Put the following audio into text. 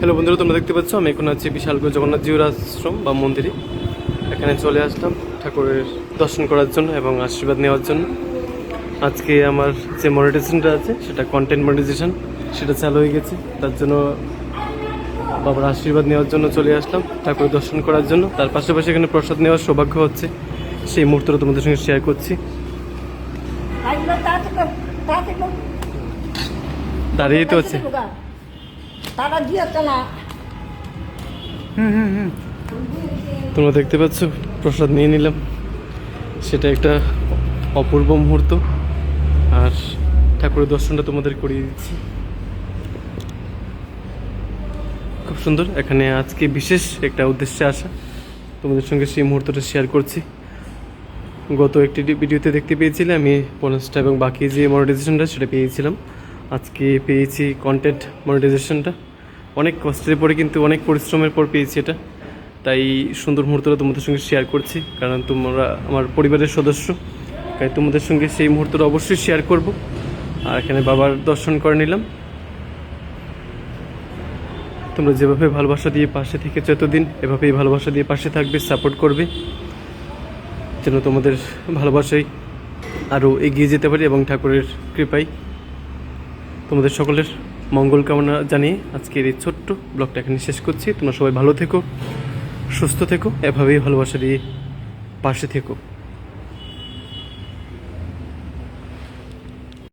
Hello বন্ধুরা তোমরা দেখতে পাচ্ছ? আমি এখন আছি বিশালগঞ্জ জগন্নাথ জিউর আশ্রম বা মন্দিরে। এখানে চলে আসলাম ঠাকুরের দর্শন করার জন্য এবং আশীর্বাদ নেওয়ার জন্য। আজকে আমার যে মনিটাইজেশনটা আছে সেটা কন্টেন্ট মনিটাইজেশন সেটা চালু হয়ে গেছে। তার জন্য বাবার আশীর্বাদ নেওয়ার জন্য চলে আসলাম ঠাকুরের দর্শন করার জন্য। তার পাশাপাশি এখানে প্রসাদ নেওয়ার সৌভাগ্য হচ্ছে সেই মুহূর্তটা তোমাদের সঙ্গে শেয়ার করছি। দাঁড়িয়েই তো আছে। তারা দিয়েছে না তোমরা দেখতে পাচ্ছ, প্রসাদ নিয়ে নিলাম। সেটা একটা অপূর্ব মুহূর্ত। আর ঠাকুরের দর্শনটা তোমাদের করিয়ে দিচ্ছি। খুব সুন্দর। এখানে আজকে বিশেষ একটা উদ্দেশ্যে আসা। তোমাদের সঙ্গে সেই মুহূর্তটা শেয়ার করছি। গত একটি ভিডিওতে দেখতে পেয়েছিলে, আমি বোনাসটা এবং বাকি যে মনিটাইজেশনটা সেটা পেয়েছিলাম। আজকে পেয়েছি কন্টেন্ট মনিটাইজেশনটা অনেক কষ্টের পরে কিন্তু অনেক পরিশ্রমের পর পেয়েছি এটা। তাই সুন্দর মুহূর্তটা তোমাদের সঙ্গে শেয়ার করছি, কারণ তোমরা আমার পরিবারের সদস্য, তাই তোমাদের সঙ্গে সেই মুহূর্তটা অবশ্যই শেয়ার করব। আর এখানে বাবার দর্শন করে নিলাম। তোমরা যেভাবে ভালোবাসা দিয়ে পাশে থেকে যতদিন এভাবেই ভালোবাসা দিয়ে পাশে থাকবে সাপোর্ট করবে। যেন তোমাদের ভালোবাসাই আরও এগিয়ে যেতে পারি এবং ঠাকুরের কৃপায় তোমাদের সকলের মঙ্গল কামনা জানিয়ে আজকের এই ছোট্ট ব্লগটা এখানে শেষ করছি। তোমরা সবাই ভালো থেকো, সুস্থ থেকো, এভাবেই ভালোবাসা দিয়ে পাশে থেকো।